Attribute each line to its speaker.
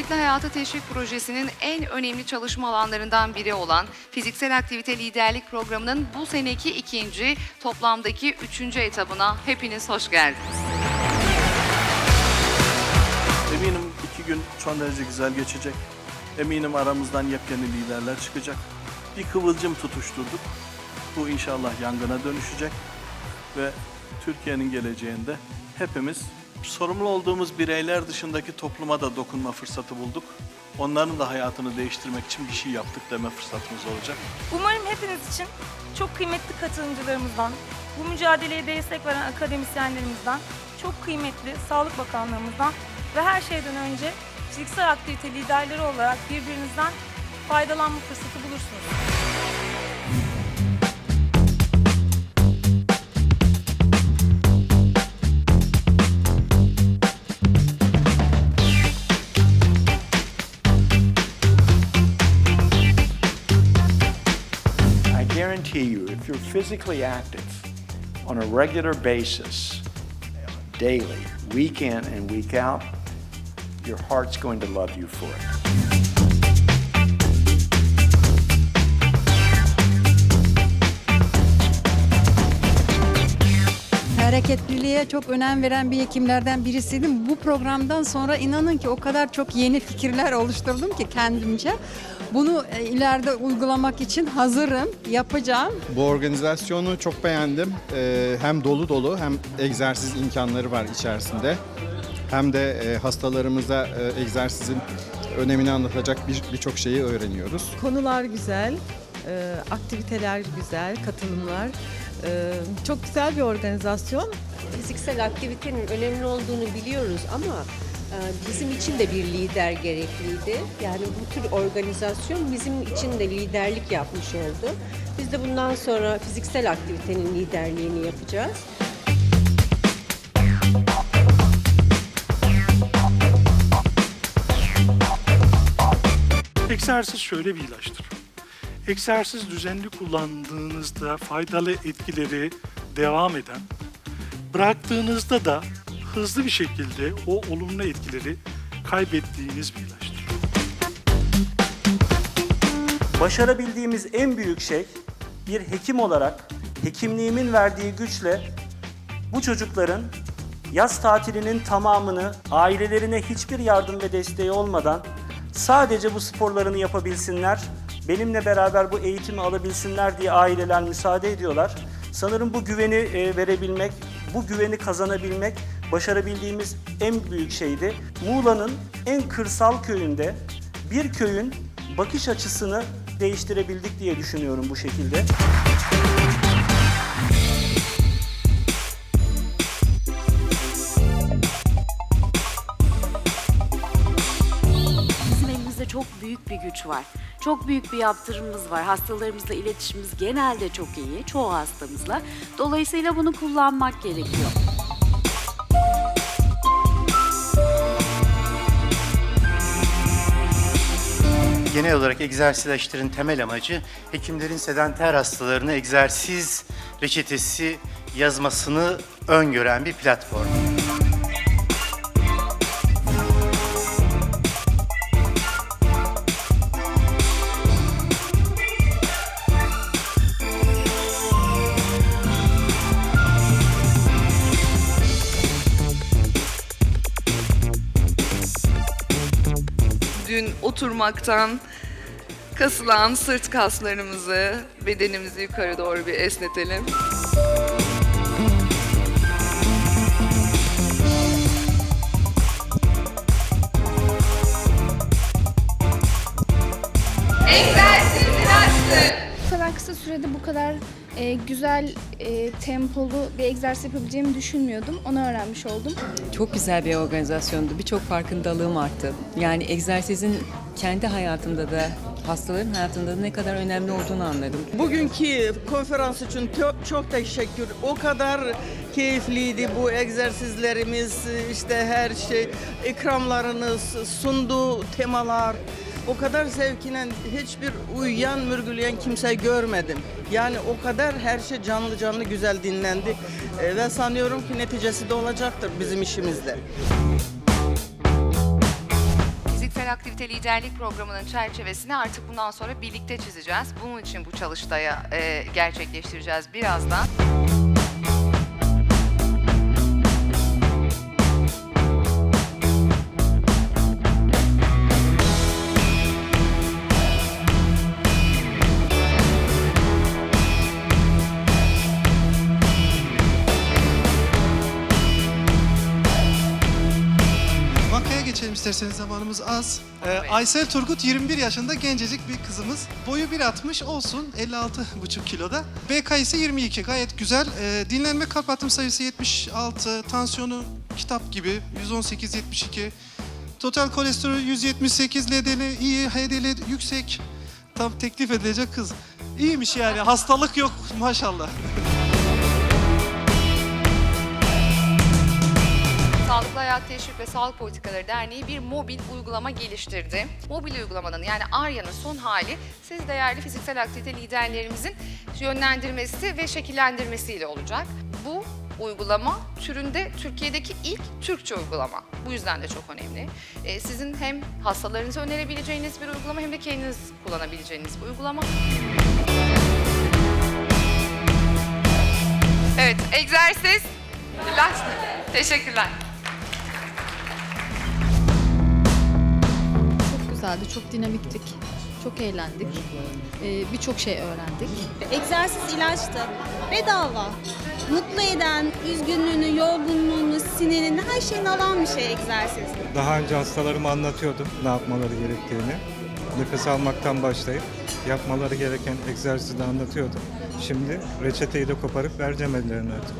Speaker 1: Hareketli Hayata Teşvik Projesi'nin en önemli çalışma alanlarından biri olan Fiziksel Aktivite Liderlik Programı'nın bu seneki ikinci, toplamdaki üçüncü etabına hepiniz hoş geldiniz.
Speaker 2: Eminim iki gün son derece güzel geçecek. Eminim aramızdan yepyeni liderler çıkacak. Bir kıvılcım tutuşturduk. Bu inşallah yangına dönüşecek. Ve Türkiye'nin geleceğinde hepimiz sorumlu olduğumuz bireyler dışındaki topluma da dokunma fırsatı bulduk. Onların da hayatını değiştirmek için bir şey yaptık deme fırsatımız olacak.
Speaker 3: Umarım hepiniz için çok kıymetli katılımcılarımızdan, bu mücadeleye destek veren akademisyenlerimizden, çok kıymetli Sağlık Bakanlığımızdan ve her şeyden önce fiziksel aktivite liderleri olarak birbirinizden faydalanma fırsatı bulursunuz.
Speaker 4: Guarantee you, if you're physically active on a regular basis, daily, week in and week out, your heart's going to love you for it.
Speaker 5: Hareketliliğe çok önem veren bir hekimlerden birisiydim. Bu programdan sonra inanın ki o kadar çok yeni fikirler oluşturdum ki kendimce. Bunu e, ileride uygulamak için hazırım, yapacağım.
Speaker 6: Bu organizasyonu çok beğendim. Ee, hem dolu dolu hem egzersiz imkanları var içerisinde. Hem de e, hastalarımıza e, egzersizin önemini anlatacak bir- birçok şeyi öğreniyoruz.
Speaker 7: Konular güzel, e, aktiviteler güzel, katılımlar. E, çok güzel bir organizasyon.
Speaker 8: fiziksel aktivitenin önemli olduğunu biliyoruz ama e, bizim için de bir lider gerekliydi. Yani bu tür organizasyon bizim için de liderlik yapmış oldu. Biz de bundan sonra fiziksel aktivitenin liderliğini yapacağız.
Speaker 9: Egzersiz şöyle bir ilaçtır. Egzersiz düzenli kullandığınızda faydalı etkileri devam eden, bıraktığınızda da hızlı bir şekilde o olumlu etkileri kaybettiğiniz bir ilaçtır.
Speaker 10: Başarabildiğimiz en büyük şey bir hekim olarak hekimliğimin verdiği güçle bu çocukların yaz tatilinin tamamını ailelerine hiçbir yardım ve desteği olmadan sadece bu sporlarını yapabilsinler, benimle beraber bu eğitimi alabilsinler diye aileler müsaade ediyorlar. Sanırım bu güveni e, verebilmek, bu güveni kazanabilmek başarabildiğimiz en büyük şeydi. Muğla'nın en kırsal köyünde bir köyün bakış açısını değiştirebildik diye düşünüyorum bu şekilde.
Speaker 11: Bizim elimizde çok büyük bir güç var. Çok büyük bir yaptırımımız var. Hastalarımızla iletişimimiz genelde çok iyi. Çoğu hastamızla. Dolayısıyla bunu kullanmak gerekiyor.
Speaker 12: Genel olarak egzersizleştirin temel amacı hekimlerin sedanter hastalarına egzersiz reçetesi yazmasını öngören bir platform.
Speaker 1: Dün oturmaktan kasılan sırt kaslarımızı, bedenimizi yukarı doğru bir esnetelim.
Speaker 13: Bu kadar kısa sürede bu kadar e, güzel, e, tempolu bir egzersiz yapabileceğimi düşünmüyordum. Onu öğrenmiş oldum.
Speaker 7: Çok güzel bir organizasyondu. Birçok farkındalığım arttı. Yani egzersizin kendi hayatımda da hastaların hayatında da ne kadar önemli olduğunu anladım.
Speaker 5: Bugünkü konferans için çok, çok teşekkür. O kadar keyifliydi bu egzersizlerimiz, işte her şey, ikramlarınız, sunduğu temalar. O kadar zevkine hiçbir uyuyan, mürgüleyen kimse görmedim. Yani o kadar her şey canlı canlı güzel dinlendi. E, ve sanıyorum ki neticesi de olacaktır bizim işimizde.
Speaker 1: Fiziksel aktivite liderlik programının çerçevesini artık bundan sonra birlikte çizeceğiz. Bunun için bu çalıştayı e, gerçekleştireceğiz birazdan.
Speaker 14: İsterseniz zamanımız az. Ee, Aysel Turgut 21 yaşında gencecik bir kızımız. Boyu 1.60 olsun 56,5 kiloda. BK'si 22 gayet güzel. Ee, dinlenme kalp atım sayısı 76, tansiyonu kitap gibi 118-72. Total kolesterol 178, LDL iyi, HDL yüksek. Tam teklif edilecek kız. İyiymiş yani hastalık yok maşallah.
Speaker 1: Hayat Teşvik ve Sağlık Politikaları Derneği bir mobil uygulama geliştirdi. Mobil uygulamanın yani ARYA'nın son hali siz değerli fiziksel aktivite liderlerimizin yönlendirmesi ve şekillendirmesiyle olacak. Bu uygulama türünde Türkiye'deki ilk Türkçe uygulama. Bu yüzden de çok önemli. Ee, sizin hem hastalarınıza önerebileceğiniz bir uygulama hem de kendiniz kullanabileceğiniz bir uygulama. Evet, egzersiz. Relax. Teşekkürler.
Speaker 15: Güzeldi, çok dinamiktik, çok eğlendik, Ee, birçok şey öğrendik.
Speaker 16: Egzersiz ilaçtı. Bedava. Mutlu eden, üzgünlüğünü, yorgunluğunu, sinirini, her şeyini alan bir şey egzersiz.
Speaker 17: Daha önce hastalarıma anlatıyordum ne yapmaları gerektiğini. Nefes almaktan başlayıp yapmaları gereken egzersizi de anlatıyordum. Şimdi reçeteyi de koparıp vereceğim ellerine artık.